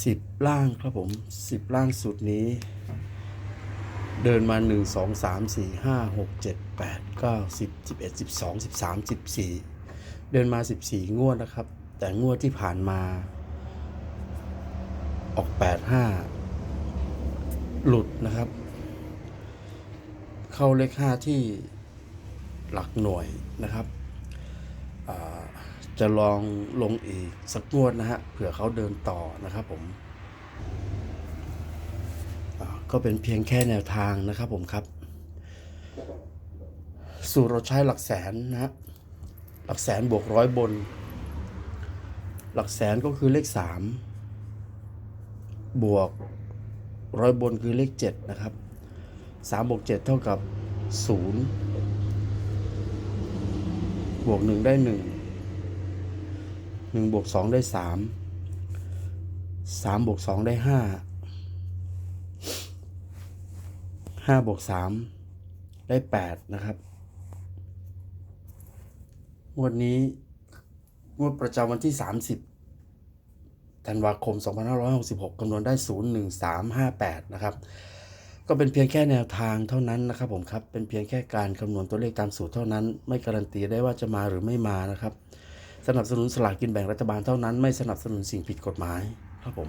สิบล่างครับผมสิบล่างสุดนี้ เดินมาหนึ่งสองสามสี่ห้าหกเจ็ดแปดเก้าสิบสิบเอ็ดสิบสองสิบสามสิบสี่เดินมาสิบสี่งวดนะครับ แต่งวดที่ผ่านมา ออกแปดห้าหลุดนะครับ เข้าเลขห้าที่หลักหน่วยนะครับ จะลองลงอีกสักงวดนะฮะเผื่อเขาเดินต่อนะครับผมก็เป็นเพียงแค่แนวทางนะครับผมครับ สูตรเราใช้หลักแสนนะฮะหลักแสนบวกร้อยบน หลักแสนก็คือเลขสามบวกร้อยบนคือเลขเจ็ดนะครับสามบวกเจ็ดเท่ากับศูนย์บวกหนึ่งได้ห หนึ่งบวกสองได้สามสามบวกสองได้ห้าห้าบวกสามได้แปดนะครับ งวดนี้ งวดประจำวันที่ 30 ธันวาคม 2566คำนวณได้ 01358 นะครับก็เป็นเพียงแค่แนวทางเท่านั้นนะครับผมครับ เป็นเพียงแค่การคำนวณตัวเลขตามสูตรเท่านั้น ไม่การันตีได้ว่าจะมาหรือไม่มานะครับ สนับสนุนสลากกินแบ่งรัฐบาลเท่านั้น ไม่สนับสนุนสิ่งผิดกฎหมายครับผม